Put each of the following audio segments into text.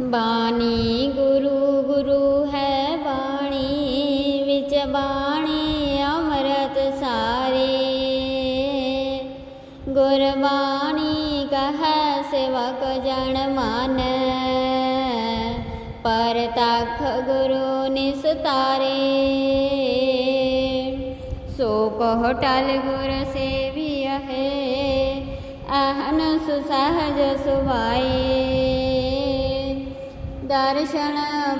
ਬਾਣੀ ਗੁਰੂ ਗੁਰੂ ਹੈ ਬਾਣੀ, ਵਿੱਚ ਬਾਣੀ ਅੰਮ੍ਰਿਤ ਸਾਰੇ। ਗੁਰਬਾਣੀ ਕਹੈ ਸੇਵਕ ਜਣ ਮਨ, ਪਰ ਤਖ ਗੁਰੂ ਨਿਸਤਾਰੇ ਸੋ ਕਹ ਟਲ ਗੁਰ ਸੇਵੀ ਹੈ ਅਹਨ ਸੁਸਹਜ ਸੁਭਾਏ। ਦਰਸ਼ਨ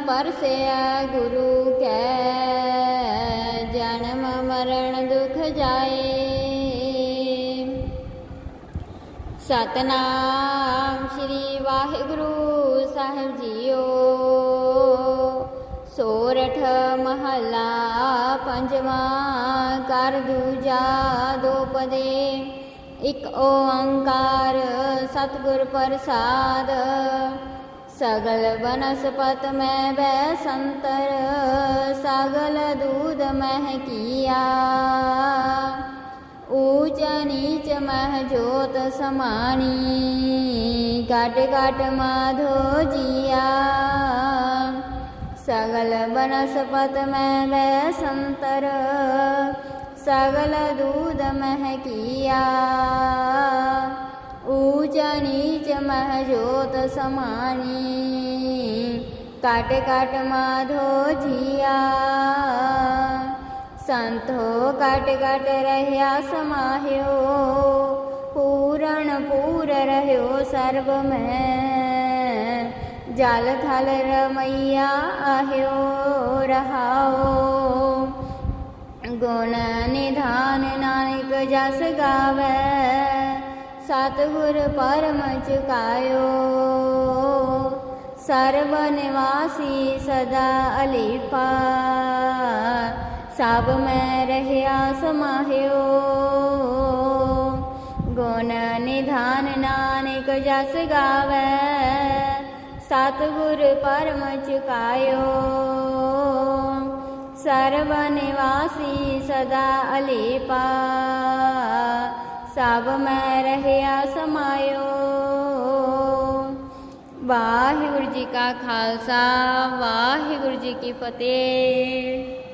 ਪਰਸਿਆ ਗੁਰੂ ਕੈ, ਜਨਮ ਮਰਨ ਦੁਖ ਜਾਏ। ਸਤਨਾਮ ਸ੍ਰੀ ਵਾਹਿਗੁਰੂ ਸਾਹਿਬ ਜੀਓ। ਸੋਰਠ ਮਹੱਲਾ ਪੰਜਵਾਂ, ਕਰ ਦੂਜਾ ਦੋਪਦੇ ਇੱਕ ਓੰਕਾਰ ਸਤਿਗੁਰ ਪ੍ਰਸਾਦ ਸਗਲ ਬਨਸਪਤ ਮੈਂ ਬੈ ਸੰਤਰ ਸਗਲ ਦੂਧ ਮਹਿ ਕੀਆ। ਊਚ ਨੀਚ ਮਹ ਜੋਤ ਸਮਾਣੀ ਕਾਟ ਕਾਟ ਮਾਧੋ ਜੀਆ। ਸਗਲ ਬਨਸਪਤ ਮੈਂ ਬੈ ਸੰਤਰ ਸਗਲ ਦੂਧ ਮਹਿ ਕੀਆ ਊਚ ਨੀਚ ਮਹ ਜੋਤ ਸਮਾਣੀ ਕਾਟ ਕਾਟ ਮਾਧੋ ਜੀਆ ਸੰਤੋ ਕਟ ਕਟ ਰਹਿਆ ਸਮਾਹਿਓ ਪੂਰਨ ਪੂਰ ਰਹਿਓ ਸਰਬ ਮੈਂ ਜਲ ਥਲ ਰਮਈਆ ਆਹਿਓ ਰਹਾਓ ਗੁਣ ਨਿਧਾਨ ਨਾਨਕ ਜਸ ਗਾਵੇ ਸਤਿਗੁਰ ਪਰਮ ਚੁਕਾਇਓ। ਸਰਬ ਨਿਵਾਸੀ ਸਦਾ ਅਲੀਪਾ। ਸਭ ਮੈਂ ਰਹਿਆ ਸਮਾਹਿਓ। ਗੁਣ ਨਿਧਾਨ ਨਾਨਕ ਜਸ ਗਾਵੇ। ਸਤਿਗੁਰ ਪਰਮ ਚੁਕਾਇਓ। ਸਰਬ ਨਿਵਾਸੀ ਸਦਾ ਅਲੀਪਾ। ਸਭ ਮੈਂ ਰਹਿਆ ਸਮਾਇਓ। ਵਾਹਿਗੁਰੂ ਜੀ ਕਾ ਖਾਲਸਾ ਵਾਹਿਗੁਰੂ ਜੀ ਕੀ ਫਤਿਹ।